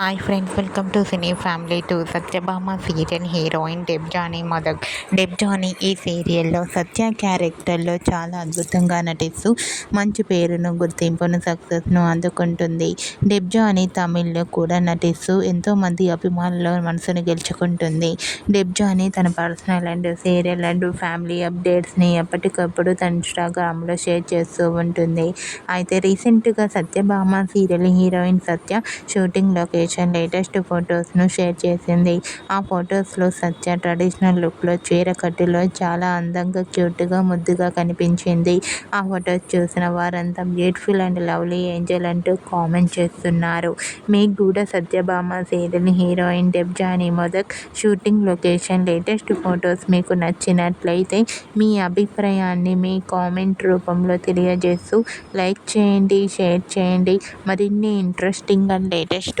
Hi friends welcome to cine family two Satyabhama serial heroine Debjani Madak Debjani ఈ సీరియల్లో సత్య క్యారెక్టర్లో చాలా అద్భుతంగా నటిస్తూ మంచి పేరును గుర్తింపును సక్సెస్ను అందుకుంటుంది. డెబ్జానీ తమిళ్ళో కూడా నటిస్తూ ఎంతోమంది అభిమానుల మనసును గెలుచుకుంటుంది. డెబ్జానీ తన personal and serial and family అప్డేట్స్ని ఎప్పటికప్పుడు తన ఇన్స్టాగ్రామ్లో షేర్ చేస్తూ ఉంటుంది. అయితే రీసెంట్గా Satyabhama serial heroine Satya shooting location latest ఫొటోస్ను share చేసింది. ఆ ఫొటోస్లో సత్య ట్రెడిషనల్ లుక్లో చీర కట్టులో చాలా అందంగా క్యూట్గా ముద్దుగా కనిపించింది. ఆ ఫొటోస్ చూసిన వారంతా బ్యూటిఫుల్ అండ్ లవ్లీ ఏంజల్ అంటూ కామెంట్ చేస్తున్నారు. మీకు కూడా Satyabhama serial heroine Debjani Modak shooting location latest photos మీకు నచ్చినట్లయితే మీ అభిప్రాయాన్ని మీ కామెంట్ రూపంలో తెలియజేస్తూ లైక్ చేయండి షేర్ చేయండి. మరిన్ని ఇంట్రెస్టింగ్ అండ్ లేటెస్ట్